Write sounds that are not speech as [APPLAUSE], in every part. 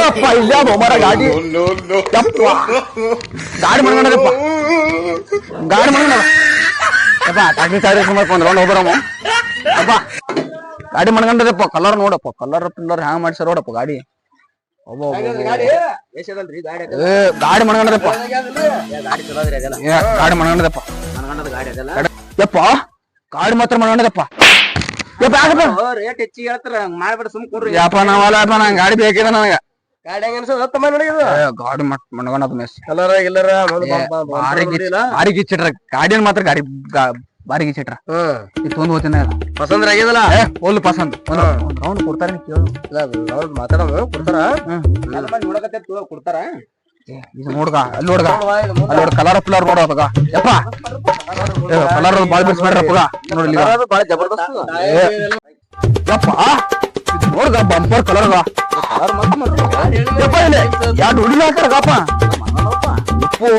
ಏಪ್ಪ ಇಲ್ಲ ಮರ ಗಾಡಿ ಯಪ್ಪ ಗಾಡಿ ಮಣ್ಗಣದಪ್ಪ ಗಾಡಿ ಮಣ್ಗಣ ಯಪ್ಪ ಟ್ಯಾಕ್ಸಿ ಚಾರ್ಜ್ ಮಾಡ್ಕೊಂಡು ರೌಂಡ್ ಹೋಗ್ಬರಮ್ಮ ಯಪ್ಪ ಗಾಡಿ ಮಣ್ಗಂಡದಪ್ಪ ಕಲರ್ ನೋಡಪ್ಪ ಕಲರ್ ಪಿಲ್ಲರ್ ಹ್ಯಾಂಗ್ ಮಾಡ್ಸ್ಯಾರ ನೋಡಪ್ಪ ಗಾಡಿ ಒಬ್ಬ ಒಬ್ಬ ಒಬ್ಬ. ಗಾಡಿ ಎಷ್ಟದಲ್ರಿ ಗಾಡಿ ಏ ಗಾಡಿ ಮಣ್ಗಂಡದಪ್ಪ ಗಾಡಿ ಚಲೋ ಅದ್ರಿ ಅದೆಲ್ಲ ಏ ಗಾಡಿ ಮಣ್ಗಂಡದಪ್ಪ ಮನಗಂಡದ ಗಾಡಿ ಅದೆಲ್ಲ ಯಪ್ಪ ಗಾಡಿ ಮಾತ್ರ ಮಣ್ಗಂಡದಪ್ಪ ಯಪ್ಪ ಯಾಕಪ್ಪ ರೇಟ್ ಹೆಚ್ಚಿಗೆ ಹೇಳ್ತಾರ ಮಾಡ್ಬೇಡ ಸುಮ್ ಕುಡ್ರಿ ಯಪ್ಪ ನಾವಲ್ಲ ಯಪ್ಪ ನಂಗೆ ಗಾಡಿ ಬೇಕಿದೆ ನನಗೆ. ಗಾಡಿ ಹೆಂಗ ಅನ್ಸೋದು ಹತ್ತಮ್ಮ ನೋಡಿ ಇದು. ಗಾಡಿ ಮಟ್ ಮಣ್ಗಣದ ಮೆಸ್ ಕಲರ್ ಗಿಲ್ಲರ ಭಾರಿ ಗಿಚ್- ಭಾರಿ ಗಿಚ್ಚಿಟ್ರ. ಗಾಡಿನ ಮಾತ್ರ ಗಾಡಿ ಬಾರಿ ಗಿಚ್ಚಿಟ್ರ. ಇದು ಒಂದು ಹೋತಿನ ಪಸಂದ್ರ ಆಗ್ಯದಲ್ಲ? ಏ ಫುಲ್ ಪಸಂದ್. ಒಂದ್ ರೌಂಡ್ ಕೊಡ್ತಾರೆ ಇಲ್ಲ ಮಾತಾಡೋದು ಕೊಡ್ತಾರ? ನೋಡಕತ್ತೆ ಕೊಡ್ತಾರ? ಇದು ನೋಡ್ಗ ಅಲ್ಲಿ ನೋಡ್ಗ ಅಲ್ಲಿ ನೋಡ್ ಕಲರ್ ಪಿಲ್ಲರ್ ನೋಡ ಅದಾಗ ಯಪ್ಪ ಕಲರ್ ಬಾಳ ಬಿಸ್ ಮಾಡ್ರಪ್ಪಗ ನೋಡಿ ಇಲ್ಲಿ ಈಗ. ಬಾಳ ಜಬರ್ದಸ್ತ್ ಏ, ಯಪ್ಪ ಇದು ನೋಡ್ಗ ಬಂಪರ್ ಕಲರ್ಗ ಯಪ್ಪ ಇಲ್ಲಿ ಎರಡು ಹುಡುಗಿ ಹಾಕ್ಯಾರ ಗಪ್ಪ ಉಪ್ಪು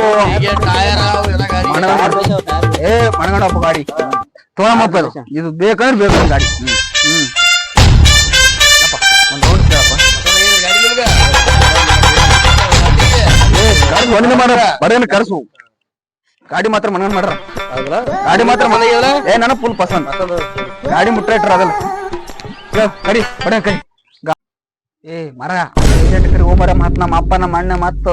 ಏ ಮಣಗಣಪ್ಪ ಗಾಡಿ ತೋಳಮ್ಮಪ್ಪ ಇದು ಇದು ಬೇಕಂದ್ರೆ ಬೇಕು ಈ ಗಾಡಿ ಹ್ಮ್ ಒಂದಿನ ಕರ್ಸು. ಗಾಡಿ ಮಾತ್ರ ಮನಗನ್ ಮಾಡ್ರ. ಗಾಡಿ ಮಾತ್ರ ಮನೆ ಏ ನನಗ್ ಫುಲ್ ಪಸಂದ್ ಗಾಡಿ ಮುಟ್ಟ ಇಟ್ರ ಅದಲ್ಲ. ಕಡಿ ಬಡ ಕಡಿ ಏ ಮರ. ಏಜೆಂಟ್ ಕರಿ ಹೋಗ್ಬರ ಮತ್ ನಮ್ಮ ಅಪ್ಪ ನಮ್ಮ ಅಣ್ಣ ಮತ್ತ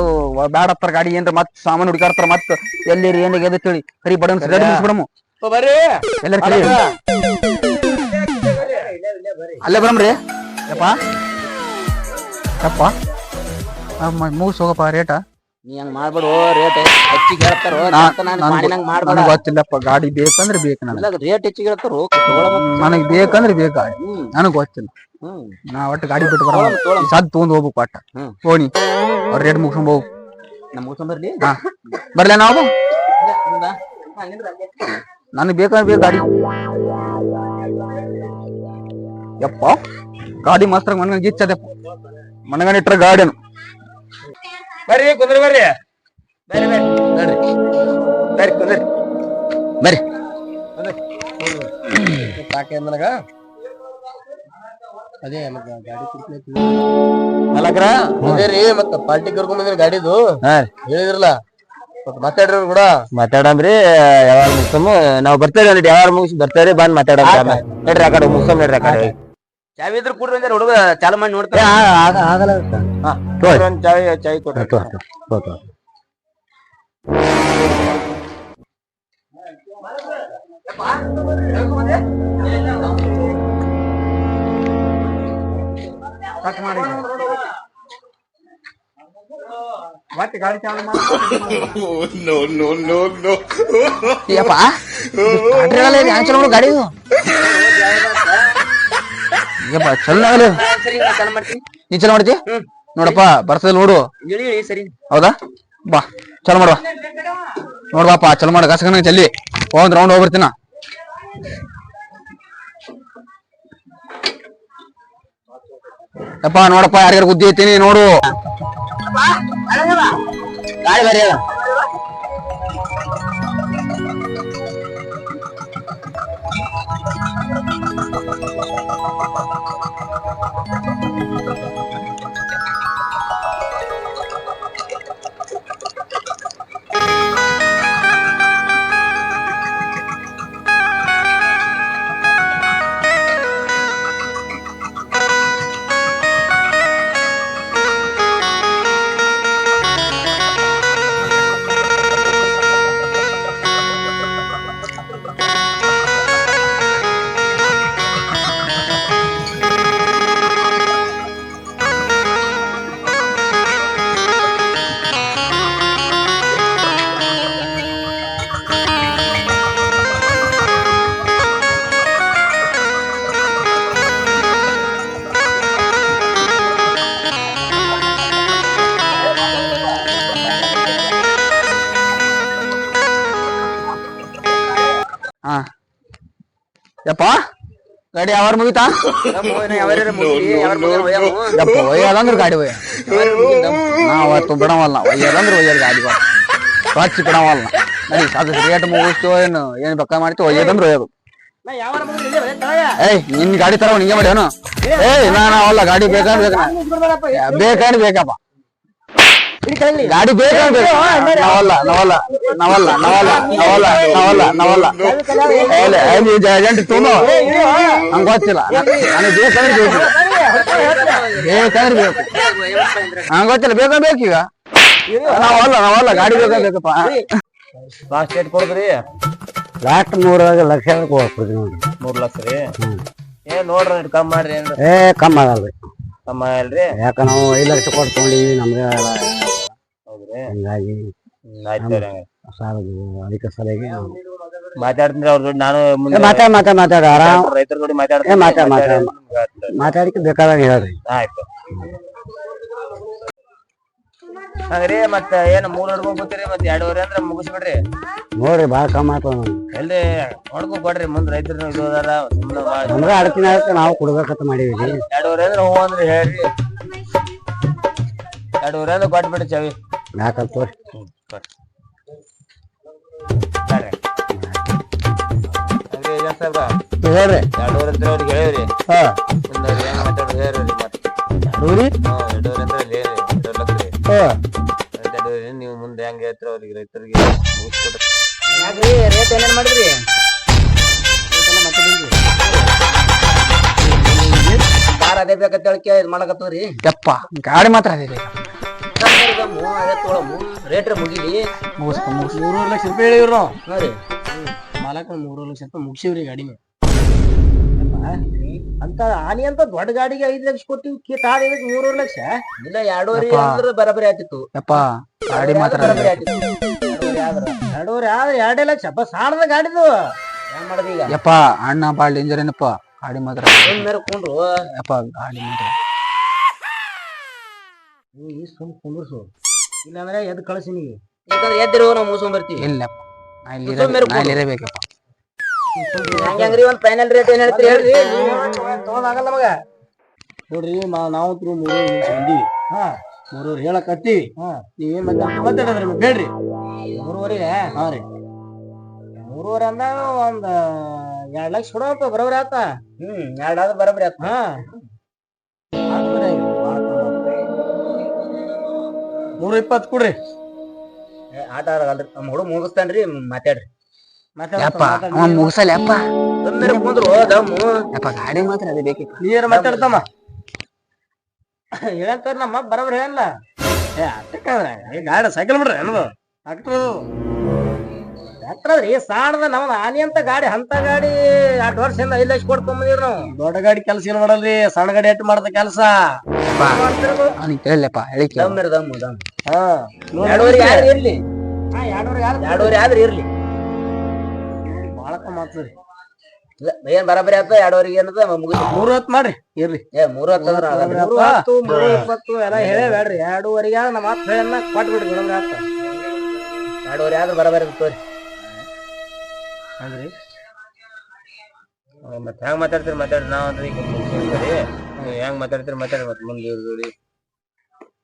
ಬ್ಯಾಡತ್ತಾರ ಗಾಡಿ ಏನ್ರ ಮತ್ ಸಾಮಾನು ಹುಡುಕಾಡ್ತಾರ ಮತ್ ಎಲ್ಲಿ ಏನಿಗೆ ಎದ ತಿಳಿ. ಕರಿ ಬಡನ್ ಮುಗಿಸ್ಬಿಡಮು ಬರ್ರಿ. ಎಲ್ಲರ ಕರಿ ಅಲ್ಲೇ ಬರಮ್ರಿ. ಯಪ್ಪ. ಯಪ್ಪ. ಮುಗಿಸ್ ಹೋಗಪ್ಪ ರೇಟ ನೀ ಹಂಗ್ ಮಾಡ್ಬೇಡು ರೇಟ್ ಹೆಚ್ಚಿಗೆ ಹೇಳ್ತಾರೋ ನಾನು ಮಾಡಿನಂಗ್ ಮಾಡ್ಬೇಡ ನನಗೆ ಗೊತ್ತಿಲ್ಲಪ್ಪ ಗಾಡಿ ಬೇಕಂದ್ರೆ ಬೇಕು ನನಗೆ. ರೇಟ್ ಹೆಚ್ಚಿಗೆ ಹೇಳ್ತಾರೋ ನನಗೆ ಬೇಕಂದ್ರೆ ಬೇಕು? ಗಾಡಿ ನನಗೆ ಗೊತ್ತಿಲ್ಲ. ನಾ ಒಟ್ಟು ಗಾಡಿ ಬಿಟ್ಟು ಬರ ತೊಗೊಳಮ್ಮ, ತೊಗೊಳಮ್ಮ. ಸದ್ ತೊಗೊಂಡ್ ಹೋಗ್ಬೇಕು ಒಟ್ಟ. ಹ್ಮ್. ಹೋಣಿ ಅವ್ರ ರೇಟ್ ಮುಗಿಸ್ಕೊಂಡ್ ಹೋಗು. ನಮ್ಮ ಮುಗಿಸ್ಕೊಂಬರ್ಲಿ ಹಾ. ಬರ್ಲ ನಾವು? ನನಗೆ ಬೇಕಂದ್ರೆ ಬೇಕು ಗಾಡಿ. ಯಪ್ಪ. ಗಾಡಿ ಮಾಸ್ತ್ರ ಮನಗನ್ ಗಿಚ್ಚದಪ್ಪ ಮನಗನ್ ಇಟ್ರ ಗಾಡಿನು. ಬರ್ರಿ ಕುಂದ್ರಿ ಬರ್ರಿ. ಬರ್ರಿ ಬರ್ರಿ. ಬರ್ರಿ ಕುಂದ್ರಿ. ಬರ್ರಿ. ಸಾಕೆ ನನಗ. ಅದೇ ಗಾಡಿ ಅಲ್ಲಕ್ರ ಅದೇ ರೀ ಮತ್ತ ಪಾರ್ಟಿ ಕರ್ಕೊಂಡ್ ಬಂದಿನ ಗಾಡಿದು. ಹೇಳಿದ್ರಲ್ಲ ಮಾತಾಡ್ರಿ ಕೂಡ. ಮಾತಾಡಂಬ್ರಿ ಯಾವಾಗ ಮುಗಿಸಮ್. ನಾವ್ ಬರ್ತೇವೆ ಯಾವಾಗ ಮುಗಿಸಿ ಬರ್ತೇವ್ರಿ ಬಂದ್ ಮಾತಾಡ್ರಿ ನಡ್ರಿ ಆ ಕಡೆ ಮುಗಿಸಮ್ ನಡ್ರಿ ಆ ಕಡೆ. ಚಾವಿ ಇದ್ರ ಕೊಡ್ರಿ ಅಂದ್ರೆ ಹುಡುಗ ಚಾಲು ಮಾಡಿ ನೋಡ್ತಾರೆ ಆಗಲ್ಲ ಒಂದ್ ಚಾವಿ ಚಾವಿ ಕೊಡ್ರಿ. ಕಟ್ ಮಾಡಿ. ಮತ್ತೆ ಗಾಡಿ ಚಾಲು ಮಾಡಿ. [LAUGHS] ಗಾಡಿ ಯಪ್ಪ ಚಲೋ ಆಗಲಿ. ಸರಿ ನಾ ಚಾಲು ಮಾಡ್ತೀನಿ ನೀ ಚಲೋ ಮಾಡ್ತಿ ನೋಡಪ್ಪ ಬರ್ತದೆ ನೋಡು. ಇಳಿ ಇಳಿ ಸರಿ. ಹೌದಾ? ಬಾ ಚಲೋ ಮಾಡುವ. ನೋಡ್ಬಾಪ ಚಲೋ ಮಾಡ ಕಸಕನ ಚಲ್ಲಿ. ಒಂದ್ ರೌಂಡ್ ಹೋಗ್ಬರ್ತೀನ ಯಪ್ಪ ನೋಡಪ್ಪ ಯಾರ್ಯಾರು ಬುದ್ಧಿ ಐತೀನಿ ನೋಡು. ಗಾಡಿ ಬರ್ರಿ ಬಿಡವಲ್ಲ ಒಯ್ಯದಂದ್ರ ಒಯ್ಯದ ಗಾಡಿ ಬಾ ಸ್ವಚ್ಛ ಬಿಡವಲ್ಲ ನಡಿ ಅದು ರೇಟ್ ಮುಗಿಸ್ತು ಏನು ಏನ್ ಬೇಕಾ ಮಾಡ್ತೀವಿ ಒಯ್ಯದಂದ್ರ ಒಯ್ಯೋದು ನಾ ಯಾವ ಮುಗಿಸ್ ಇಲ್ಲಿ ಬರೀ ತಳಗ ಏಯ್ ನಿನ್ ಗಾಡಿ ತರೋ ಹಿಂಗೆ ಮಾಡಿ ಅವನು ಏಯ್ ನಾನು ಅವಲ್ಲ ಗಾಡಿ ಬೇಕಾದ್ರೆ ಬೇಕಾ ಬೇಕಾದ್ರೆ ಬೇಕಪ್ಪ ಗಾಡಿ ಬೇಕು ನಾವಲ್ಲ ನಾವಲ್ಲ ನಾವಲ್ಲ ನಾವಲ್ಲ ನಾವಲ್ಲ ನಾವಲ್ಲ ನಾವಲ್ಲ ಏಲೆ, ಏ, ನೀ ಏಜೆಂಟ್ ತುಂಬ ಹಂಗ ಗೊತ್ತಿಲ್ಲ ನನಗೆ ಬೇಕಾದ್ರೆ ಬೇಕು ಬೇಕಾದ್ರೆ ಬೇಕು ಹಂಗ ಗೊತ್ತಿಲ್ಲ ಬೇಕಾ ಬೇಕೀಗ ನಾವಲ್ಲ ನಾವಲ್ಲ ಗಾಡಿ ಬೇಕಾ ಬೇಕಪ್ಪ ಲಾಸ್ಟ್ ಡೇಟ್ ಕೊಡ್ದ್ರಿ ಲಾಸ್ಟ್ ಮೂರಾಗ ಲಕ್ಷ ಕೊಡ್ತೀನಿ ನೋಡ್ರಿ ಮೂರ್ ಲಕ್ಷ ರೀ ಏ ನೋಡ್ರಿ ಕಮ್ಮಿ ಮಾಡ್ರಿ ಏ ಕಮ್ಮಿ ಆಗಲ್ರಿ ಕಮ್ಮಿ ಆಗಲ್ರಿ ಯಾಕ ನಾವು ಐದು ಲಕ್ಷ ಕೊಟ್ಟು ತೊಗೊಂಡಿವಿ ನಮ್ಗೆ ಹಿಂಗಾಗಿ ಆಯ್ತು ಆಯ್ತ್ ತಗೋರಿ ಹಂಗಾರೆ. ಸಾಲ ಅದಕ್ಕೆ ಸರಿಯಾಗಿ ನಾವು ಮಾತಾಡ್ತೀನಿ ಅವ್ರ ಜೋಡಿ ನಾನು ಮುಂದೆ ಮಾತಾಡ ಮಾತಾ ಮಾತಾಡ ಆರಾಮ್? ರೈತರ ಜೋಡಿ ಏ, ಮಾತಾಡ್ತೀನಿ ಮಾತಾಡ್, ಮಾತಾಡ್. ಮಾತಾಡಿ ಮಾತಾಡಿಕೆ ಬೇಕಾದಾಗ ಹೇಳ್ರಿ. ಆಯ್ತು. ಹಂಗ್ರಿ ಮತ್ತ ಏನ್ ಮೂರ್ ನಡ್ಕೊಂಡ್ ಕೂತೀರಿ ಮತ್ ಎರಡೂವರೆ ಅಂದ್ರ ಮುಗಿಸ್ಬಿಡ್ರಿ. ನೋಡ್ರಿ ಭಾಳ ಕಮ್ಮಿ ನಮ್ಗೆ. ಎಲ್ರಿ ಕೊಡ್ರಿ ಮುಂದ್ ರೈತರು ಇದು ಅದಾರ ಸುಮ್ನೆ ಮಾ- ನಮ್ಗೆ ಅಡಚಿನ ಅದಕ್ಕೆ ನಾವು ಕೊಡ್ಬೇಕಂತ ಮಾಡೀವಿ ಎರಡೂವರೆ ಅಂದ್ರೆ ಹೂ ಅಂದ್ರೆ ಹೇಳ್ರಿ. ಎರಡೂವರೆ ಅಂದ್ರೆ ಕೊಟ್ಬಿಡ್ರಿ ಚವಿ. ಯಾಕಂತ ತೋರಿ ಹೇಳ್ರಿ ಎರಡೂವರೆ ಅಂದ್ರೆ ಅವ್ರಿಗೆ ಹೇಳಿವ್ರಿ. ಹಾ. ಮಾತಾಡೋದು ಹೇಳ್ರಿ ಮತ್ತೆ. ಹಾ ಎರಡೂವರೆ ಅಂದ್ರೆ ಹೇಳಿ ಎರಡು ಲಕ್ಷ ರೀ ಹಾ. ಎರಡೂವರೆ ನೀವು ಮುಂದೆ ಹೆಂಗ್ ಹೇಳ್ತೀರ ಅವ್ರಿಗೆ ರೈತರಿಗೆ ಮುಗಿಸ್ಕೊಡ್ರಿ. ಯಾಕ್ರಿ ರೇಟ್ ಏನೇನ್ ಮಾಡಿದ್ರಿ? ಕಾರ್ ಅದೇ ಬೇಕಂತ ಹೇಳಿ ಇದ್ ಮಾಡಕತ್ತವ್ರಿ. ಯಪ್ಪ ಗಾಡಿ ಮಾತ್ರ ಅದೇ ಮುಗಿಲಿ. ಮುಗಿಸ್ಕೊ ಮುಗಿಸ್ ಮೂರುವರೆ ಲಕ್ಷ ರೂಪಾಯಿ ಹೇಳಿವ್ರು ಹಾ ರೀ. ಮಾಲಕ ಮೂರುವರೆ ಲಕ್ಷ ರೂಪಾಯಿ ಮುಗಿಸಿವ್ರಿ ಗಾಡಿನ. ಅಂತ ಆನಿ ಅಂತ ದೊಡ್ಡ ಗಾಡಿಗೆ ಐದ್ ಲಕ್ಷ ಕೊಟ್ಟಿವಿ ಕಿಟ್ ಆದ ಇದಕ್ಕೆ ಮೂರುವರೆ ಲಕ್ಷ? ಇಲ್ಲ ಎರಡೂವರೆ ಯಪ್ಪಾ. ಅಂದ್ರೆ ಬರಬರಿ ಆತಿತ್ತು ಯಪ್ಪ ಗಾಡಿ ಮಾತ್ರ ಬರಬರಿ. ಆತಿತ್ತು ಎರಡೂವರೆ ಆದ್ರೆ. ಎರಡೇ ಲಕ್ಷ. ಅಪ್ಪ ಸಾಣದ ಗಾಡಿದು. ಏನ್ ಮಾಡೋದು ಈಗ? ಯಪ್ಪ ಅಣ್ಣ ಬಾಳ ಡೇಂಜರ್ ಏನಪ್ಪ? ಗಾಡಿ ಮಾತ್ರ ಬೇಕು. ಕುಂಡ್ರು ಯಪ್ಪ ಗಾಡಿ ಮಾತ್ರ. ಈ ಸುಮ್ ಕುಂದ್ರಸು. ಇಲ್ಲಾಂದ್ರೆ ಎದ್ ಕಳ್ಸಿ ನೀ. ಯಾಕಂದ್ರೆ ಎದ್ದಿರೋ ನಾವು ಬರ್ತೀವಿ ಇಲ್ಲಪ್ಪ ನಾ ಇಲ್ಲಿ ಇರೇ- ನಾ. ಇಲ್ಲಿ ಇರಬೇಕಪ್ಪ. ಹೆಂಗ್ರಿ ಒಂದ್ ಫೈನಲ್ ರೇಟ್ ಏನ್ ಹೇಳ್ತೀರಿ? ಹೇಳ್ರಿ. ತಗೊಳಾಗಲ್ಲ ನಮಗ. ನೋಡ್ರಿ ನಾವು ಮೂರು ಬಂದೀವಿ ಹಾ. ಮೂರೂರು ಹೇಳಕತ್ತೀವಿ ಹಾ. ನೀವೇನ್ ಮತ್ತೆ ಮಾತಾಡಿದ್ರಿ ಹೇಳ್ರಿ. ಮೂರುವರೆ ಹಾ ರೀ. ಮೂರುವರೆ ಅಂದಾಗ ಒಂದ್ ಎರಡ್ ಲಕ್ಷ ಕೊಡಪ್ಪ ಬರೋಬ್ರಿ ಆತ. ಹ್ಮ್ ಎರಡ್ ಆದ್ರೆ ಬರೋಬ್ರಿ ಆತ. ಹಾ. ಮೂರು ಇಪ್ಪತ್ತು ಕೊಡ್ರಿ ಆಟ ಆಡಲ್ರಿ ನಮ್ಮ ಹುಡುಗ ಮುಗಿಸ್ತಾನ್ರಿ ಮಾತಾಡ್ರಿ. ಯಪ್ಪ ಅವ ಮುಗಿಸಲ್ಲ ಯಪ್ಪ. ಸುಮ್ಮನೆ ಕುಂದ್ರು ದಮ್ಮು. ಯಪ್ಪ ಗಾಡಿ ಮಾತ್ರ ಅದೇ ಬೇಕಿತ್ತು. ನೀರು ಮಾತಾಡ್ತಮ್ಮ? ಹೇಳಂತಾರ ನಮ್ಮ ಬರೋಬ್ರ ಹೇಳಲ್ಲ ಏ ಅಟ್ಟಕ್ಕಂದ್ರ ಏ ಗಾಡಿ ಸೈಕಲ್ ಬಿಡ್ರಿ ಅನ್ನೋದು ಟ್ರಾಕ್ಟರ್ ಅದ್ರಿ ಸಾಣದ ನಮ್ದ ಆನಿ ಅಂತ ಗಾಡಿ ಹಂತ ಗಾಡಿ ಎರಡು ವರ್ಷದಿಂದ ಐದು ಲಕ್ಷ ಕೊಡ್ಕೊಂಬಂದಿರ್ ನಾವು. ದೊಡ್ಡ ಗಾಡಿ ಕೆಲಸ ಏನ್ ಮಾಡಲ್ರಿ? ಸಣ್ಣ ಗಾಡಿ ಎಟ್ಟು ಮಾಡದ ಕೆಲಸ. ಅವ್ನಿಗೆ ಕೇಳಲ್ಲಪ್ಪ ಹೇಳಿ. ಕೇಳು. ಎರಡೂವರೆ ಯಾರು ಇರ್ಲಿ? ಎರಡೂವರೆ ಆದ್ರೆ ಇರ್ಲಿ. ಬಾಳಕ ಮಾತ್ರಿ ಏನ್ ಬರಾಬರಿ ಆತ? ಎರಡೂವರೆಗೆ ಏನದ? ಮುಗಿಸಿ ಮೂರು ಮಾಡ್ರಿ ಇರ್ಲಿ. ಏ ಮೂರತ್ ಅಂದ್ರ ಆಗಲ್ಲ. ಮೂರು ಹತ್ತು ಮೂರು ಇಪ್ಪತ್ತು ಎಲ್ಲ ಹೇಳೇ ಬೇಡ್ರಿ. ಎರಡೂವರೆಗೆ ಆದ್ರೆ ನಮ್ಮ ಮಾತು ಹೇಳನ್ನ ಕೊಟ್ಬಿಡ್ರಿ ಆತ ಎರಡೂವರೆ ಆದ್ರೆ ಬರಾಬರಿ ತೋರಿ. ಹಂಗ್ರಿ ಮತ್ತೆ ಹೆಂಗ್ ಮಾತಾಡ್ತೀರಿ ಮಾತಾಡ್ರಿ ನಾವ್ ಅಂದ್ರೆ ಈಗ ನೀವು ಹೆಂಗ್ ಮಾತಾಡ್ತೀರಿ ಮಾತಾಡ್ರಿ ಮತ್ತೆ ಮುಂದೆ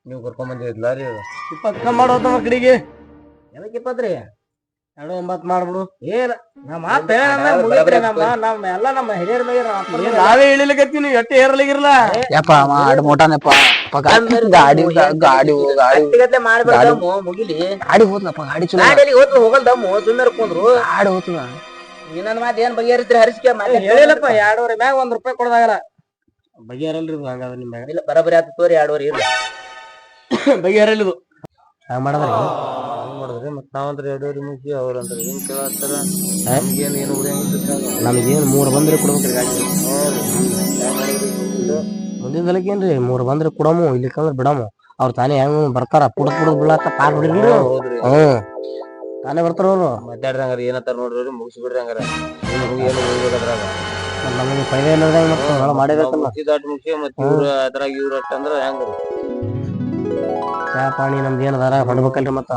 ನೀವು ಕರ್ಕೊಂಡ್ ಬಂದಿದ್ಲ ರೀ ಇಪ್ಪತ್ತು ಕಮ್ಮಿ ಮಾಡೋದು ನಮ್ಮ ಕಡೆಗೆ. ಎದಕ್ಕೆ ಇಪ್ಪತ್ತ್ರಿ ಎರಡು ಒಂಬತ್ತು ಮಾಡ್ಬಿಡು. ಏನ? ನಮ್ಮ ಮಾತು ನಮ್ಮ ನಮ್ಮ ಎಲ್ಲ ನಮ್ಮ ಹಿರಿಯರ ಮೇಲೆ ನಾವೇ ಇಳಿಲಿಕ್ಕೆ ಎಟ್ಟಿ ಯಪ್ಪ ಆಡ್ ಮೋಟಾನಪ್ಪ. ಗಾಡಿ ಗಾಡಿ ಗಾಡಿ ದಮ್ಮು, ಮುಗಿಲಿ. ಗಾಡಿ ಹೋದ್ನಪ್ಪ ಗಾಡಿ ಚಲೋ. ಗಾಡಿಯಲ್ಲಿ ಹೋದ್ರು ಹೋಗಲ್ದಮ್ಮ ಸುಮ್ಮನೆ ಕುಂದ್ರು. ಗಾಡಿ ಹೋಗ್ತದ ಇನ್ನೊಂದ್ ಮಾತು ಏನ್ ಬಗೆಹರಿಸ್ರಿ ಹರಿಸಿಕೆ ಹೇಳಿಲ್ಲಪ್ಪ ಎರಡೂವರೆ ಮ್ಯಾಗ ಒಂದ್ ರೂಪಾಯಿ ಕೊಡದಾಗಲ್ಲ. ಬಗೆಹರಲ್ರಿ ಹಂಗಾದ್ರೆ ನಿಮ್ ಇಲ್ಲ ಬರಬರಿ ಆತ ತೋರಿ ಎರಡೂವರೆ ಇರ್ಲಿ. [COUGHS] ಬಗೆಹರಲಿದು. ಹಂಗ ಮಾಡದ್ರಿ? ಹೆಂಗ್ ಮಾಡಿದ್ರಿ ಮತ್ತೆ ನಾವಂದ್ರೆ ಎರಡೂವರೆ ಮುಗಿ ಅವ್ರಂದ್ರೆ ಏನ್ ಕೇಳತ್ತಾರ? ನಮ್ಗೇನ್ ಏನು ಉಳಿಯಂಗಿಲ್ಲ ನಮಗೇನು ಮೂರು ಬಂದ್ರೆ ಕೊಡ್ಬೇಕ್ರಿ ಗಾಡಿ. ಮುಂದಿನ ಸಲಕ್ಕೆ ಏನ್ರಿ? ಮೂರ್ ಬಂದ್ರೆ ಕೊಡಮು ಇಲ್ಲಿಕಂದ್ರೆ ಬಿಡಮು. ಅವ್ರ ತಾನೇ ಹೆಂಗ್ ಬರ್ತಾರ ಪುಡ ಪುಡ ಬಿಡಾಕ ಪಾರ್ ಬಿಡ್ರಿ ಹ್ಮ್. ತಾನೇ ಬರ್ತಾರ ಅವ್ರು. ಮಾತಾಡ್ರಿ ಹಂಗಾರ ಏನತ್ತಾರ ನೋಡ್ರಿ ಮುಗಿಸಿ ಬಿಡ್ರಿ ಹಂಗಾರ. ನಿಮ್ಗೂ ಏನು ಉಳಿಯೋದ್ರಾಗ ನಮಗೆ ಫೈದಾ ಇಲ್ಲದಾಗ ಮತ್ತೆ ಮಾಡಬೇಕಲ್ಲ ಮುಗಿಸಿ ಮತ್ತೆ ಇವ್ರ ಅದ್ರಾಗ ಇವ್ರ ಅಂದ್ರ ಹೆಂಗ್ರಿ? ಚಾ ಪಾಣಿ ನಮ್ದು ಏನದಾರ ಹೊಡ್ಬೇಕಲ್ರಿ ಮತ್ತ.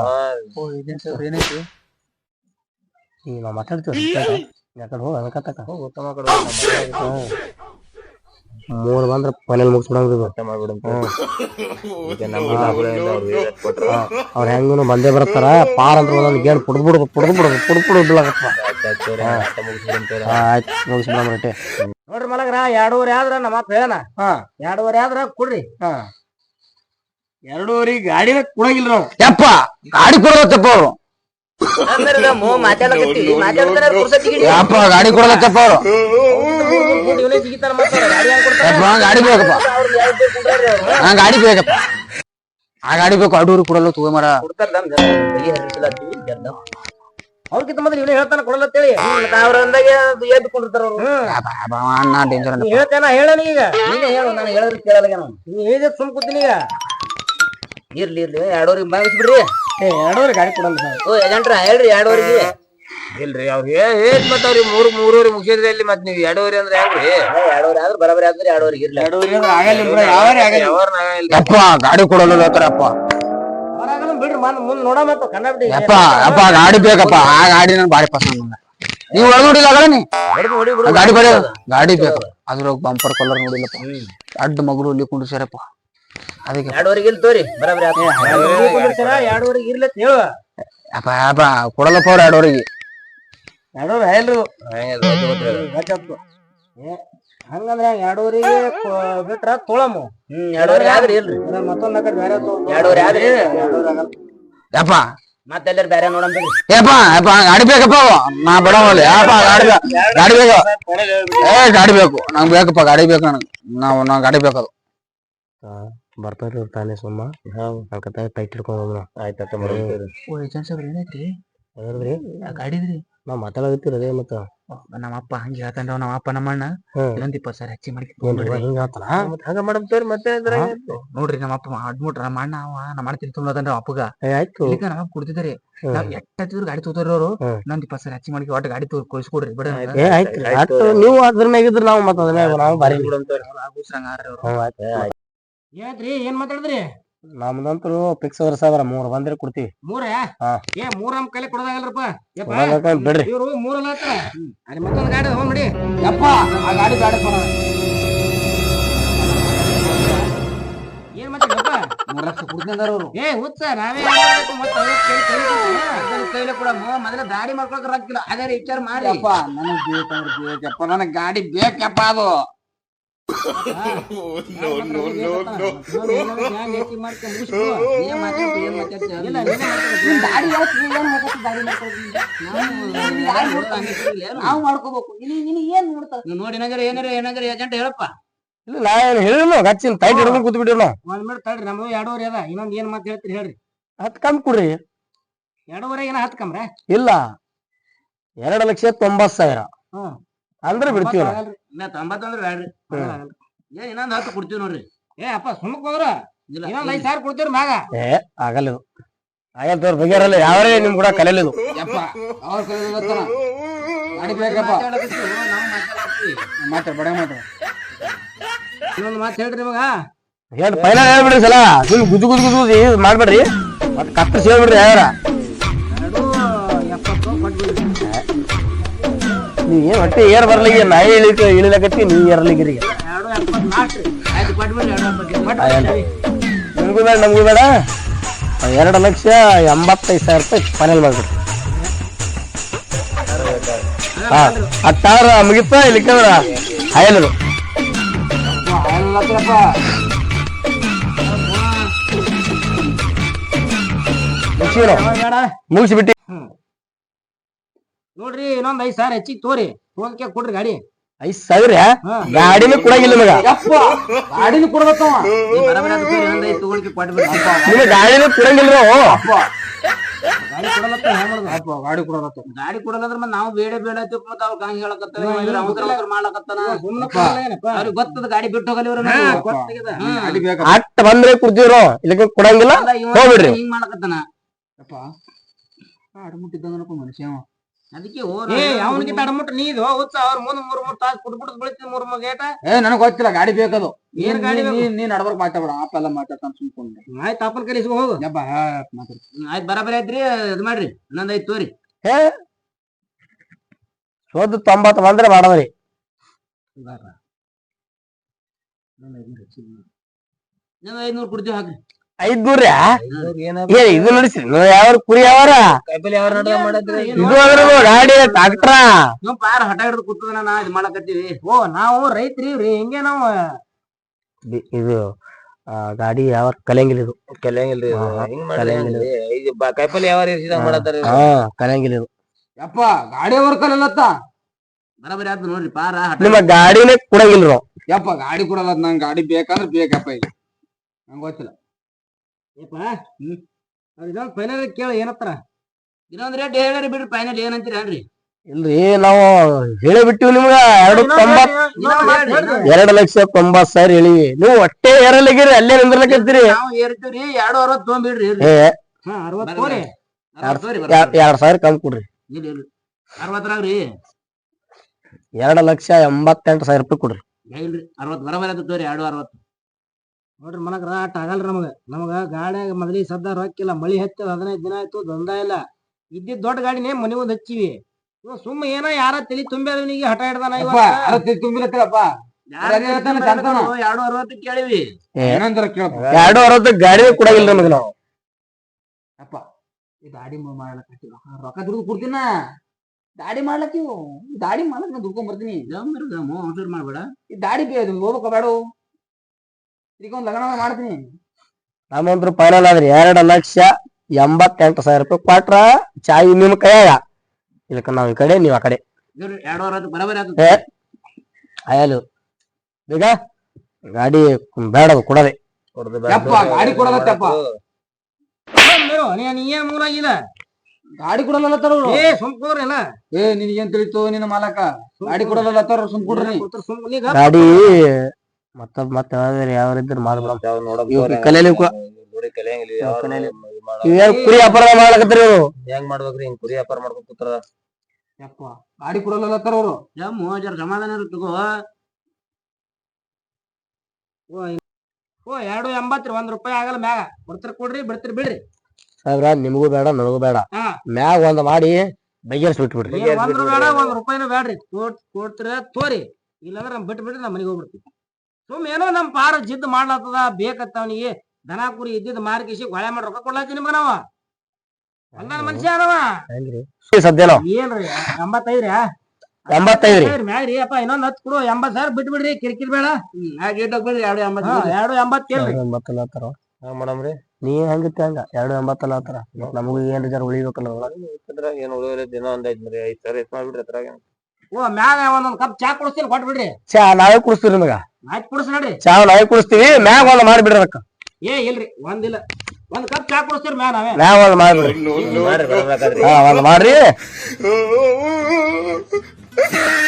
ಏನೈತಿ? ಈಗ ನಾವ್ ಮಾತಾಡ್ತೀವಿ ಯಾಕಡೆ ಹೋಗ ಉತ್ತಮ ಕಡೆ ಹೋಗ್ ನಮ್ಮ ಮನ್ಯಾಗ. ಮೂರ್ ಬಂದ್ರ ಫೈನಲ್ ಮುಗಿಸ್ಬಿಡಂಗ್ರಿ ಇದು ಅರ್ಥ ಮಾಡ್ಬಿಡಂತ ಈಗ ನಮ್ಗೆ ಲಾಭ ಇಲ್ಲ, ಅವ್ರಿಗೆ ರೇಟ್ ಕೊಟ್ರೆ ಅವ್ರ ಹೆಂಗನು ಬಂದೇ ಬರ್ತಾರ ಪಾರ್ ಅಂತ ಒಂದೊಂದು ಗೇಣ್ ಪುಡ್ದು ಬಿಡುದು ಪುಡ್ದು ಬಿಡುದು ಪುಡ್ ಪುಡ್ ಬಿಡ್ಲಾಕತ್ತ ಆಯ್ತ್ ಆಯ್ತ್ ತಗೋರಿ, ಆಟ ಮುಗಿಸ್ಬಿಡಂತ ಆಯ್ತು ಮುಗಿಸ್ಬಿಡಮ್ ರೇಟೆ ನೋಡ್ರಿ ಮಲಗ್ರ ಎರಡೂವರೆ ಆದ್ರ ನಮ್ಮ ಅಪ್ಪ ಹೇಳನ ಹಾ. ಎರಡೂವರೆ ಆದ್ರ ಕೊಡ್ರಿ. ಹಾ. ಎರಡೂವರೆ ಗಾಡಿನ ಕೊಡಂಗಿಲ್ಲ ನಾವು. ಯಪ್ಪ ಗಾಡಿ ಕೊಡಲತ್ತಪ್ಪ ಅವ್ರು. ಮಾತಾಡಕತ್ತೀವಿ ಮಾತಾಡ್ತಾರ ಯಪ್ಪ ಗಾಡಿ ಕೊಡಲತ್ತಪ್ಪ ಅವರು. ಗಾಡಿ ಹೆಂಗ್ ಕೊಡ್ತಾರ ಯಪ್ಪ ಗಾಡಿ ಬೇಕಪ್ಪ. ಹಾ ಗಾಡಿ ಬೇಕಪ್ಪ. ಆ ಗಾಡಿ ಬೇಕು ಅಡೂರು ಕೊಡಲ್ಲ ತಗೋ ಮರ. ಅವ್ರಿಗಿಂತ ಮೊದಲು ಇವನೇ ಹೇಳ್ತಾನ ಕೊಡಲತ್ತೇಳಿ ಅವ್ರ ಅಂದಾಗ ಎದ್ದು ಕೊಂಡಿರ್ತಾರ ಅಣ್ಣ ಡೇಂಜರ್ ನೀ ಹೇಳ್ತೇನ ಹೇಳನಿ ಈಗ. ನೀನೇ ಹೇಳು ನಾನು ಹೇಳಿದ್ರೆ ಕೇಳಲ್ಲ ನಾನು. ನೀ ಹೇಳಿದ ಸುಮ್ ಕೂತೀನಿ ಈಗ. ಇರ್ಲಿ ಇರ್ಲಿ ಎರಡೂರಿಗೆ ಮುಗಿಸ್ಬಿಡ್ರಿ ಏ ಎರಡೂವರೆ ಗಾಡಿ ಕೊಡಲ್ಲ ಸರ್. ಓ ಏಜೆಂಟ್ರ ಹೇಳ್ರಿ ಎರಡೂವರೆಗೆ. ಇಲ್ರಿ ಅವ್ರು ಹೇಳಿ ಮತ್ತ ಮೂರು ಮೂರುವರೆ ಮುಗಿಸಿದ್ರಿ ಅಲ್ಲಿ ಮತ್ ನೀವು ಎರಡೂವರೆ ಅಂದ್ರೆ ಹೆಂಗ್ರಿ? ಎರಡೂವರೆ ಆದ್ರೆ ಬರಬರಿ ಆದ್ರೆ ಎರಡೂವರೆಗೆ ಇರ್ಲಿ. ಎರಡೂವರೆ ಅಂದ್ರೆ ಆಗಲ್ಲ ಬಿಡ ಯಾವರೇ ಆಗಲ್ಲ. ಯಾವಾರ ಯಪ್ಪ ಗಾಡಿ ಕೊಡಲ್ಲ ಅವರಾಗಲ್ಲ ಬಿಡ್ರಿ ಮನ್ ಮುಂದ್ ಕನ್ನಡ ಯಪ್ಪ ಯಪ್ಪ ಗಾಡಿ ಬೇಕಪ್ಪ. ಆ ಗಾಡಿ ನನ್ ಬಾರಿ ಪಸಂದ್ ನಂಗೆ. ನೀವು ಒಳಗ್ ನೋಡಿಲ್ಲ ಆಗಲ್ಲ ನೀ ಹೊಡ್ದು ನೋಡಿ ಆ ಗಾಡಿ ಬರೀ ಗಾಡಿ ಬೇಕು. ಅದ್ರೊಳಗ ಬಂಪರ್ ಕಲರ್ ನೋಡಿಲ್ಲಪ್ಪ. ಅಡ್ಡ ಮಗಳು ಇಲ್ಲಿ ಕುಂಡ್ರಿಸ್ಯಾರಪ್ಪ ಅದಕ್ಕೆ ಎರಡೂವರೆಗೆ ಇಲ್ಲಿ ತೋರಿ. ಬರಬರಿ ಎರಡೂವರೆಗೆ ಇರ್ಲಿ ಅಂತ ಹೇಳು. ಯಪ್ಪ ಯಪ್ಪ ಕೊಡಲ್ಲಪ್ಪ ಅವ್ರ ಎರಡೂವರೆಗೆ ಎರಡೂವರೆ. ಏ, ಹಂಗಂದ್ರ ಎರಡೂವರೆಗೆ ಬಿಟ್ರ ತೊಳಮು. ಹ್ಮ್ ಎರಡೂವರೆ ಆದ್ರಿ ಇಲ್ರಿ. ಮತ್ತೊಂದ್ ಕಡೆ ಬೇರೆ ಎರಡೂವರೆ ಆದ್ರಿ ಯಪ್ಪ ಮತ್ತೆಲ್ಲರೂ ಬೇರೆ ನೋಡಂತ ಯಪ್ಪ ಯಪ್ಪ ಗಾಡಿ ಬೇಕಪ್ಪ. ನಾ ಬಡವಲ್ಲ ಯಪ್ಪ ಗಾಡಿ ಗಾಡಿ ಬೇಕು. ಏ ಗಾಡಿ ಬೇಕು. ನಂಗೆ ಬೇಕಪ್ಪ ಗಾಡಿ ಬೇಕು ನನಗೆ. ನಾವು ನಾ ಗಾಡಿ ಬೇಕದು ಬರ್ತಾರ ತಾನೇ ಸುಮ್ಮ. ಟೈಟ್ ಹಿಡ್ಕೊಂಡು ಆಯ್ತು ಓ ಏನೈತ್ರಿ ಅದ್ರಿ ಗಾಡಿದ್ರಿ ನಾವ್ ಮಾತಾಡಕತ್ತೀರ ಅದೇ ಮತ್ತ. ನಮ್ಮ ಅಪ್ಪ ಹಂಗೆ ಹೇಳ್ತಾನ ನಮ್ಮ ಅಪ್ಪ ನಮ್ಮ ಅಣ್ಣ. ಹ್ಮ್. ಇನ್ನೊಂದ್ ಇಪ್ಪತ್ತು ಸಾವಿರ ಹೆಚ್ಚಿಗೆ ಮಾಡಿ ಹಂಗ ಮಾಡಮ್ ತೋರಿ ಮತ್ತೆ? ನೋಡ್ರಿ ನಮ್ಮ ಅಪ್ಪ ಅಡ್ಮಿಟ್ರ ನಮ್ಮ ಅಣ್ಣ ಅವ ನಮ್ಮ ಅಣ್ಣ ತಿಳಿ ತುಂಬದನ್ರಿ ಅಪ್ಪಗ. ಆಯ್ತು. ಈಗ ನಾವ್ ಕುಡ್ತಿದ್ರಿ. ನಾವ್ ಎಟ್ಟತ್ತಿದ್ರು ಗಾಡಿ ತಗೋತಾರ ಅವ್ರು. ಇನ್ನೊಂದ್ ಇಪ್ಪತ್ತು ಸಾವಿರ ಹೆಚ್ಚಿ ಮಾಡಿ ಒಟ್ಟು ಗಾಡಿ ತಗೋ ಕೊಡ್ರಿ ಬಿಡ ಆಯ್ತು ನೀವು ಅದ್ರ ಮ್ಯಾಗಿದ್ರ ನಾವು ಮತ್ತ ಅದ್ರ ಮ್ಯಾಗ ನಾವು ಬಾರಿ ಆಯ್ತು. ಏನ್ರಿ ಏನ್ ಮಾತಾಡಿದ್ರಿ? ನಮ್ದಂತೂ ಫಿಕ್ಸ್ ಅದ್ರ ಸಾವಿರ ಮೂರ್ ಬಂದ್ರೆ ಕೊಡ್ತೀವಿ. ಮೂರ? ಹಾ. ಏ ಮೂರ ನಮ್ ಕೈಲಿ ಕೊಡೋದಾಗಲ್ರಪ್ಪ. ಯಪ್ಪ ಬಿಡ್ರಿ. ಇವ್ರು ಮೂರಲ್ಲ ಹತ್ರ. ಅಲ್ಲಿ ಮತ್ತೊಂದು ಗಾಡಿ ಹೋಗ್ ನೋಡಿ ಯಪ್ಪ ಆ ಗಾಡಿ ಬೇಡಪ್ಪ ಏನ್ ಮಾತಾಡಪ್ಪ ಮೂರ್ ಲಕ್ಷ ಕೊಡ್ತಿದಾರ ಅವ್ರು. ಏ ಹುಚ್ಚ ನಾವೇ ಹೇಳ್ಬೇಕು ಮತ್ತೆ ಐವತ್ತು ಕೈಲಿ ಕೊಡ್ತೀವಿ. ಕೂಡ ಮೊದಲ ಗಾಡಿ ಮಾಡ್ಕೊಳಕ್ ರೊಕ್ಕಿಲ್ಲ ಅದೇ ವಿಚಾರ ಮಾಡಿ. ಯಪ್ಪ ನನಗ್ ಬೇಕಂದ್ರೆ ಬೇಕಪ್ಪ ನನಗ್ ಗಾಡಿ ಬೇಕಪ್ಪ ಅದು. ನಾವು ಮಾಡ್ಕೋಬೇಕು. ಏನ್ ನೋಡಿ ಏನಾರ ಏನಾಗ್ಯಾರ ಏಜೆಂಟ್ ಹೇಳಪ್ಪ. ಇಲ್ಲ ನಾ ಏನ್ ಹೇಳಿಲ್ಲ ಹಚ್ಚಿನ ಟೈಟ್ ಹಿಡ್ಕೊಂಡು ಕೂತ್ ಒಂದ್ ಮಿನಿಟ್ ತಡ್ರಿ ನಮ್ದು ಎರಡೂವರೆ ಅದ. ಇನ್ನೊಂದ್ ಏನ್ ಮಾತು ಹೇಳ್ತೀರಿ ಹೇಳ್ರಿ. ಹತ್ ಕಮ್ಮಿ ಕೊಡ್ರಿ. ಎರಡೂವರೆ ಏನ ಹತ್ ಕಮ್ರ? ಇಲ್ಲ. ಎರಡ್ ಲಕ್ಷ ತೊಂಬತ್ ಸಾವಿರ. ಹ್ಮ್. ಅಂದ್ರೆ ಬಿಡ್ತೀವಿ ಇಲ್ಲ ತೊಂಬತ್ತಂದ್ರೆ ಬೇಡ್ರಿ ಏ ಇನ್ನೊಂದ್ ಹತ್ತು ಕೊಡ್ತೀವಿ ನೋಡ್ರಿ. ಏ ಅಪ್ಪ ಸುಮ್ಮಕ್ ಹೋದ್ರ ಇಲ್ಲ. ಇನ್ನೊಂದ್ ಐದ್ ಸಾವಿರ ಕೊಡ್ತೀರಿ ಮ್ಯಾಗ ಏ ಆಗಲ್ಲ ಇದು. ಆಗಲ್ಲ ತೋರ್ ಬಗೆರಲ್ಲ ಯಾವರೇ ನಿಮ್ ಕೂಡ ಕಲಿಯಲಿದು ಯಪ್ಪ ಅವ್ರ ಕೈ ಗಾಡಿ ಬೇಕಪ್ಪ. ಮಾತಾಡ್ ಬಡ ಮಾತಾಡ. ಇನ್ನೊಂದ್ ಮಾತು ಹೇಳ್ರಿ ಮಗ. ಹೇಳಿ ಪೈಲ ಹೇಳ್ಬಿಡ್ರಿ ಸಲ. ಸುಮ್ ಗುಜು ಗುಜು ಗುಜು ಗುಜು ಇದ್ ಮಾಡ್ಬೇಡ್ರಿ. ಮತ್ತೆ ಕತ್ತರಿಸಿ ಹೇಳ್ಬಿಡ್ರಿ ಯಾರ ಎಪ್ಪತ್ತು ಕೊಟ್ಬಿಡ್ರಿ. ನೀವ್ ಏನ್ ಹೊಟ್ಟೆ ಏರ್ ಬರ್ಲಿಗೆ ನಾ ಇಳಿಕ ಇಳಿಲಕತ್ತಿ ನೀ ಏರ್ಲಿಗಿರಿ. ನಿಮ್ಗೂ ಬೇಡ, ನಮ್ಗೂ ಬೇಡ. ಎರಡು ಲಕ್ಷ ಎಂಬತ್ತೈದು ಸಾವಿರ ರೂಪಾಯಿ ಫೈನಲ್ ಮಾಡ್ಬಿಡ್ರಿ ಹಾ ಹತ್ತಾರ ಮುಗಿತ ಇಲ್ಲಿಕ್ಕಂದ್ರ ಹಾಯಲ್ಲದು ಮುಗಿಸಿರೋ ಬೇಡ ಮುಗಿಸಿಬಿಟ್ಟಿ. ನೋಡ್ರಿ ಇನ್ನೊಂದ್ ಐದ್ ಸಾವಿರ ಹೆಚ್ಚಿಗೆ ತೋರಿ. ಹೋಗಕ್ಕೆ ಕೊಡ್ರಿ ಗಾಡಿ. ಐದ್ ಸಾವಿರ. ಗಾಡಿನೂ ಕೊಡಂಗಿಲ್ಲ ನಿಮಗ ಗಾಡಿನ ಕೊಡ್ಬೇಕವ. ತಗೊಳ್ಕೆ ಕೊಟ್ಬಿಡ್ರಿ ನಿಮಗೆ ಗಾಡಿನೂ ಕೊಡಂಗಿಲ್ಲ ಗಾಡಿ ಕೊಡಲತ್ತ ಹೆಂಗ್ ಮಾಡುದು? ಅಪ್ಪ ಗಾಡಿ ಕೊಡಬೇಕ ಗಾಡಿ ನಾವು ಬೇಡ ಬೇಡ ಅಂತೀವಿ ಮತ್ತೆ ಅವ್ರು ಹಂಗ ಹೇಳಕತ್ತಾರ ಅವಸರ ಅವಸರ ಮಾಡ್ಲಕತ್ತಾನ. ಅವ್ರಿಗೆ ಗೊತ್ತದ ಗಾಡಿ ಬಿಟ್ಟು ಹೋಗಲಿ ಇವ್ರು ಬಂದ್ರೆ ಕುಡ್ದಿರೋ ಇಲ್ಲಿಗೆ ಕೊಡಂಗಿಲ್ಲ ಹೋಗ್ಬಿಡ್ರಿ. ಹಿಂಗ್ ಮಾಡ್ಲಕತ್ತಾನ. ಅಡ್ಮಿಟ್ಟಿದ್ದಂಗನಪ್ಪ ಮನುಷ್ಯ. ಅದಕ್ಕೆ ಏ ಅವನಿಗೆ ತಡಮುಟ್ಟು ನೀದು ಹುಚ್ಚ ಅವ್ರ ಮುಂದ್ ಮೂರ್ ಮೂರ್ ತಾಸ್ ಕುಡ್ ಕುಡ್ ಬೀಳ್ತೀನಿ ಮೂರು ಮೂರ್ ಗೇಟ? ಏ ನನಗ್ ಗೊತ್ತಿಲ್ಲ ಗಾಡಿ ಬೇಕದು. ಏನ್ ಗಾಡಿ? ನೀನ್ ನಡ್ಬರ್ಕ್ ಮಾತಾಡ ಆಪ ಎಲ್ಲ ಮಾತಾಡ್ತಾನ ಸುಮ್ಕೊಂಡೆ. ಆಯ್ತು ಅಪ್ಪನ ಕಲಿಸ್ ಹೋಗು. ಯಪ್ಪ ಮಾತಾಡ ಆಯ್ತು ಬರಬರ ಆಯ್ತ್ರಿ ಇದ್ ಮಾಡ್ರಿ ಇನ್ನೊಂದ್ ಐತ್ ತೋರಿ. ಹೇ ಶೋಧ ತೊಂಬತ್ ಬಂದ್ರೆ ಮಾಡದ್ರಿ. ಇನ್ನೊಂದ್ ಐದ್ನೂರ್ ಕೊಡ್ತೀವಿ ಹಾಕ್ರಿ. ಐದ್ನೂರ ಇದು ನಡೆಸ್ರಿ ನೀವು ಯಾವ ಕುರಿ ಯಾವಾರ? ಇದು ಅದ್ರ ಗಾಡಿ ಟ್ರಾಕ್ಟ್ರ ನೀವು ಪಾರ ಹಠ ಹಿಡಿದು ಕೂತದ ನಾ ಇದ್ ಮಾಡಕತ್ತೀವಿ. ಓ ನಾವು ರೈತ್ರಿ ರೀ ಹಿಂಗೆ ನಾವು? ಇದು ಗಾಡಿ ಯಾವ ಕಲಿಯಂಗಿಲ್ಲ ಇದು. ಕಲಿಯಂಗಿಲ್ಲ. ಇದು. ಕಾಯಿಪಲ್ಲೆ ಯಾವ ಇರ್ಸಿದಂಗ್ ಮಾಡತ್ತಾರ. ಹಾ ಕಲಿಯಂಗಿಲ್ಲ ಇದು. ಯಪ್ಪ ಗಾಡಿ ವರ್ಕಲ್ಲತ್ತ ಬರಬರಿ ಆದ್ ನೋಡ್ರಿ ಪಾರ ನಿಮ್ಮ ಗಾಡಿನೇ ಕೊಡಂಗಿಲ್ಲ ಯಪ್ಪ ಗಾಡಿ ಕೊಡಲ್ಲ ನಂಗೆ ಗಾಡಿ ಬೇಕಂದ್ರೆ ಬೇಕಪ್ಪ ಈಗ. ನಂಗೆ ಗೊತ್ತಿಲ್ಲ. ಇದೊಂದ್ ಫೈನಲ್ ಕೇಳಿ ಏನತ್ತಾರ ಇನ್ನೊಂದ್ ರೇಟ್ ಹೇಳಿರಿ ಬಿಡ್ರಿ ಫೈನಲ್ ಇಲ್ರಿ ನಾವು ಹೇಳಿ ಬಿಟ್ಟಿವಿ ನಿಮ್ಗ ಎರಡು ತೊಂಬತ್ ಎರಡು ಲಕ್ಷ ತೊಂಬತ್ ಸಾವಿರ ಹೇಳಿ. ನೀವು ಒಟ್ಟೆ ಏರಲಿಗಿರಿ ಅಲ್ಲೇ ನಿಂದ್ರಲಕತ್ತೀರಿ ನಾವು ಏರ್ತೀವ್ರಿ ಎರಡು ಅರವತ್ತು ತೊಗೊಂಬಿಡ್ರಿ ಏ ಹಾ ಅರವತ್ತು ತೋರಿ ಎರಡ್ ಸಾವಿರ ಕಮ್ಮಿ ಕೊಡ್ರಿ. ಇಲ್ಲ ಇಲ್ಲ ಅರವತ್ತರಾಗ್ರಿ. ಎರಡ್ ಲಕ್ಷ ಎಂಬತ್ತೆಂಟು ಸಾವಿರ ರೂಪಾಯಿ ಕೊಡ್ರಿ. ಇಲ್ರಿ ಅರವತ್ತು ಬರಬರಿ ತೋರಿ ಎರಡು ಅರವತ್ತು. ನೋಡ್ರಿ ಮನಗ ರಾಟ್ ಆಗಲ್ರಿ ನಮಗ. ನಮಗ ಗಾಡ್ಯಾಗ ಮೊದಲಿಗೆ ಸದ್ದ ರೊಕ್ಕಿಲ್ಲ ಮಳಿ ಹತ್ತದ ಹದಿನೈದು ದಿನ ಆಯ್ತು ದಂದ ಇಲ್ಲ. ಇದ್ದಿದ್ ದೊಡ್ಡ ಗಾಡಿನೇ ಮನಿ ಒಂದ್ ಹಚ್ಚಿವಿ. ಇವ ಸುಮ್ಮ ಏನೋ ಯಾರ ತಲಿ ತುಂಬಿ ಹಠ ಹಿಡ್ದಾನ ತುಂಬಿಲತ್ತಪ್ಪ ಹೇಳ್ತಾನೆ ಚಂದನ. ಎರಡು ಅರವತ್ತು ಕೇಳಿವಿ. ಏನಂತಾರ ಕೇಳಪ್ಪ? ಎರಡು ಅರವತ್ತು ಗಾಡಿ ಕೊಡಂಗಿಲ್ಲ ನಮಗೆ ನಾವು. ಅಪ್ಪ ಈ ದಾಡಿ ಮಾಡ್ಲಕತ್ತೀವ ರೊಕ್ಕ ದುಡ್ದು ಕೊಡ್ತೀನ? ದಾಡಿ ಮಾಡ್ಲತ್ತೀವು ದಾಡಿ ಮಾಡ್ಲಕ್ ನಾ ದುಡ್ಕೊಂಡ್ ಬರ್ತೀನಿ. ಮಾಡ್ಬೇಡ. ಈ ದಾಡಿ ಹೋಗ್ಬೇಕ ಬೇಡ ಲಗ್ನ ಮಾಡ್ತೀನಿ. ನಮ್ಮಂತ್ರ ಫೈನಲ್ ಆದ್ರಿ ಎರಡ್ ಲಕ್ಷ ಎಂಬತ್ತೆಂಟು ಸಾವಿರ ರೂಪಾಯಿ ಕೊಟ್ರ ಚಾಯ್ ನಿಮ್ ಕೈಯಾಗ. ಇದಕ್ಕ ನಾವ್ ಈ ಕಡೆ ನೀವ್ ಆ ಕಡೆ. ಇಲ್ರಿ ಎರಡು ಅರವತ್ತು ಬರಬರಿ ಆತ. ಏ ಅಯ್ಯಲು. ಈಗ ಗಾಡಿ ಬೇಡ ಅದು ಕೊಡದೆ. ಯಪ್ಪ, ಗಾಡಿ ಕೊಡಲತ್ತಪ್ಪ. ಮೇರು, ನೀ- ನೀ ಏನ್ ಮೂರಾಗಿಲ್ಲ? ಗಾಡಿ ಅವ್ರು. ಏ ಸುಮ್ ಕೂರ್ರಲ್ಲ. ಏ ನಿನಗೇನ್ ತಿಳಿತು ನಿನ್ನ ಮಾಲಕ? ಗಾಡಿ ಕೊಡಲ್ಲತ್ತಾರ ಸುಮ್ ಕೊಡ್ರಿ ಗಾಡಿ ಮತ್ತ ಮತ್ತೆ ಯಾವ್ದಾರ ಯಾವ ಇದ್ರ ಮಾಡ್ಬಿಡ ಯಾವ್ ನೋಡಕ್ ಇವ್ರು ಹೋಗ್ರಿ. ಕಲಿಯಲಿ ಕೊ- ನೋಡಿ ಕಲಿಯಂಗಿಲ್ಲ ಯಾವ ಕಲಿಯಲಿ. ಇದು ಮಾಡಲ್ಲ. ಇವೇನ್ ಕುರಿ ವ್ಯಾಪಾರ ಮಾಡ್ಲಕತ್ರಿ ಇವ್ರು? ಹೆಂಗ್ ಮಾಡ್ಬೇಕ್ರಿ ಹಿಂಗ್ ಕುರಿ ವ್ಯಾಪಾರ ಮಾಡ್ಕೊಂಡ್ ಕೂತಾರ. ಯಪ್ಪ ಗಾಡಿ ಕೊಡಲ್ಲತ್ತಾರ ಅವ್ರು? ಜಮ್ಮು ಜರ ಸಮಾಧಾನ ಇರು ತಗೋ. ಓ ಎರಡು ಎಂಬತ್ತ್ರಿ ಒಂದ್ ರೂಪಾಯಿ ಆಗಲ್ಲ ಮ್ಯಾಗ. ಕೊಡ್ತಾರ ಕೊಡ್ರಿ ಬಿಡ್ತೀರಿ ಬಿಡ್ರಿ. ಸಾಹೇಬ್ರ ನಿಮಗೂ ಬೇಡ ನನಗೂ ಬೇಡ. ಹಾ. ಮ್ಯಾಗ ಒಂದ್ ಮಾಡಿ ಬಗೆಹರಿಸ್ಬಿಟ್ಬಿಡ್ರಿ ಏನ್ ಒಂದ್ ಬೇಡ ಒಂದ್ ರೂಪಾಯಿನೂ ಬೇಡ್ರಿ. ಕೊಟ್ ಕೊಡ್ತೀರ ತೋರಿ. ಇಲ್ಲಾಂದ್ರೆ ನಮ್ ಬಿಟ್ಬಿಡ್ರಿ ನಮ್ ಮನೆಗೆ ಹೋಗ್ಬಿಡ್ತೀವಿ. ಸುಮ್ ಏನೋ ನಮ್ ಪಾರ ಜಿದ್ ಮಾಡ್ಲತ್ತದ ಬೇಕತ್ತ ಅವನಿಗೆ ದನ ಕುರಿ ಇದ್ದಿದ್ ಮಾರ್ಕಿಸಿ ಗೊಳೆ ಮಾಡಿ ರೊಕ್ಕ ಕೊಡ್ಲಾತಿ ನಿಮ್ಗ ನಾವ. ಒಂದ ಮನುಷ್ಯ ಅನವ ಹೆಂಗ್ರಿ? ಸದ್ಯ ನಾವು? ಏನ್ರಿ ಎಂಬತ್ತೈದ್ರಿ? ಎಂಬತ್ತೈದ್ರಿ. ಮ್ಯಾಗ್ರಿ. ಅಪ್ಪ ಇನ್ನೊಂದ್ ಹತ್ತು ಕೊಡು. ಎಂಬತ್ ಸಾವಿರ ಬಿಟ್ಟು ಬಿಡ್ರಿ ಕಿರಿಕಿರಿ ಬೇಡ. ಎರಡು ಎಂಬತ್ ಎರಡು ಎಂಬತ್ತಲ್ಲ ಆತರ ಹಾ ಮಾಡಮ್ರಿ ನೀ ಹೆಂಗಿತ್ತು ಹಂಗ? ಎರಡು ಎಂಬತ್ತಲ್ಲ ಆತರ ನಮಗೂ ಏನ್ ಜರ ಉಳಿಬೇಕಲ್ಲ ಏನ್ ಉಳಿಯೋರಿ ದಿನ ಒಂದ್ ಐದ್ ಮರಿ ಐದ್ ಸಾವಿರ ಎಷ್ಟ್ ಮಾಡ್ಬಿಡ್ರಿ ಅದ್ರಾಗ. ಓ ಮ್ಯಾಗ ಒಂದೊಂದ್ ಕಪ್ ಚಾ ಕುಡಿಸ್ತೀನಿ ಕೊಟ್ಬಿಡ್ರಿ. ಚಾ ನಾವೇ ಕುಡಿಸ್ತೀರಿ ನಿಮಗ. ಆಯ್ತು ಕುಡಿಸ್ ನೋಡ್ರಿ ಚಾ ನಾವೇ ಕುಡಿಸ್ತೀವಿ ಮ್ಯಾಗ ಒಂದ್ ಮಾಡಿಬಿಡ್ರಿ ಅದಕ್ಕ. ಏ ಇಲ್ರಿ ಒಂದಿಲ್ಲ. ಒಂದ್ ಕಪ್ ಚಾ ಕುಡಿಸ್ತೀರಿ ಮ್ಯಾ ನಾವೇ? ಮ್ಯಾಗ ಒಂದ್ ಮಾಡ್ಬಿಡ್ರಿ. ಹಾ ಒಂದ್ ಮಾಡ್ರಿ.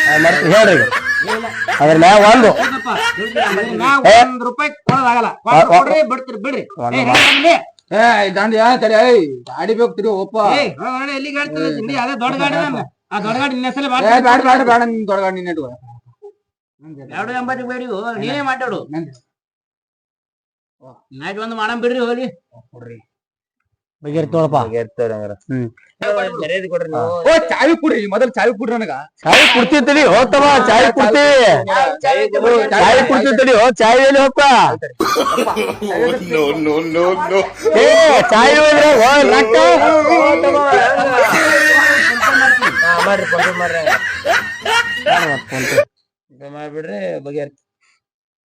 ಆ, ಮತ್ತೆ ಹೇಳ್ರಿ. ಈಗ. ಅದ್ರ ಮ್ಯಾಗ ಒಂದು. ಹೌದಪ್ಪ. ಮ್ಯಾಗ ಒಂದ್ ರೂಪಾಯಿ ಕೊಡೋದಾಗಲ್ಲ. ಕೊಟ್ಟು ಕೊಡ್ರಿ ಬಿಡ್ತೀರಿ ಬಿಡ್ರಿ. ಏ, ನಡಿ, ನಡಿ. ಏ ದಾಂಡಿ ತಡಿ ಐ ಗಾಡಿ ಬೇಕು ತಿರಿ ಒಪ್ಪ. ಏ, ಹಾ, ನಡಿ, ಎಲ್ಲಿಗೆ ಹೇಳ್ತಿಲ್ಲ ತಿಂಡಿ ಅದೇ ದೊಡ್ಡ ಗಾಡಿ ಅದ. ಆ ದೊಡ್ಡ ಗಾಡಿ ನಿನ್ನ ಹೆಸರೇ ಏ ಮಾಡ್ತೀನಿ. ಬೇಡ ಬೇಡ ಬೇಡ ನಿನ್ ದೊಡ್ಡ ಗಾಡಿ ನಿನ್ನ ಇಟ್ಕೋ. ಎರಡು ಎಂಬತ್ತು ಬೇಡಿ ನೀನೇ ಮಾತಾಡು. ಆಯ್ತು ಒಂದು ಮಾಡಮ್ ಬಿಡ್ರಿ. ಮರ್ಯಾದೆ ಕೊಡ್ರಿ ಓ ಚಾವಿ ಕುಡ್ರಿ ಮೊದಲು ಚಾವಿ ಕುಡ್ರಿ ನನಗ. ಚಾಯ್ ಕುಡ್ತಿರ್ತೀವಿ ಹೋಗ್ತವ ಚಾಯ್ ಕುಡ್ತೀವಿ ಚಾಯ್ ಕುಡ್ತಿರ್ತೀವಿ ಹೋ ಚಾಯ್ ಎಲ್ಲಿ ಹೋಗ್ಪ. ಏ ಚಾಯ್ ಹೋದ್ರೆ ಹೋ ಮಾಡ್ರಿ ಮಾಡ್ರಿ. ಫೋನ್ ಪೇ ಮಾಡ್ಬಿಡ್ರಿ ಬಗೆಹರಿ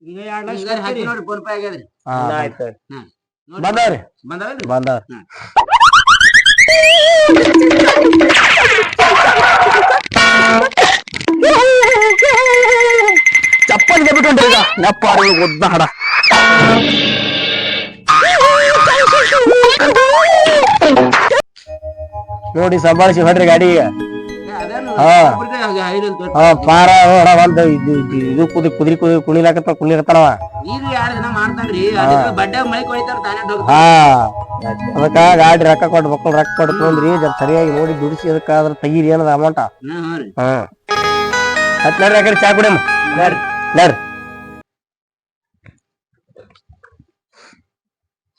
ಈಗ ಎರಡ್ ಲಕ್ಷ ಹಿಂಗಾರೆ ಹಾಕಿ ಕೊಡ್ತೀರಿ. ನೋಡ್ರಿ ಫೋನ್ ಪೇ ಆಗ್ಯದ್ರಿ ಹಾ, ಆಯ್ತು ನೋಡ್ರಿ. ಬಂದವ್ರಿ ಚಪ್ಪಲ್ ಬಿಟ್ಕೊಂಡ್ರಿ ಈಗ. ನಪ್ಪ ಉದ್ದ ಹಡ ನೋಡಿ ಸಂಭಾಳಿಸಿ ಹೊಡ್ರಿ ಗಾಡಿ. ಹಾ. ಹಾ. ಪಾರ ನೋಡ ಒಂದು ಇದು ಇದು- ಇದು ಕುದಿ ಕುದ್ರಿ ಕುದಿ ಕುಣಿಲಾಕತ್ತ ಮಾಡ್ತಾನ್ರಿ. ಅದಕ್ಕೆ ಬಡ್ಡೆ ಮಳೆ ಕೊಯ್ತಾರ ತಾನೇ ಡೋಗ್ ಹಾ. ಅದಕ್ಕ ಗಾಡಿ ರೊಕ್ಕ ಕೊಟ್ಟು ಮಕ್ಕಳು ರೊಕ್ಕ ಜರ ಸರಿಯಾಗಿ ನೋಡಿ ದುಡಿಸಿ ಅದಕ್ಕ ಅದ್ರ ತೆಗೀರಿ ಏನದ ಅಮೌಂಟ ಹ್ಮ್ ಹ್ಮ್ ರೀ. ಹ್ಮ್ ಹತ್ ನಡ್ರಿ ಆ ಕಡೆ ಚಾ ಕುಡಿಯಮ್ಮ. ನಡ್ರಿ.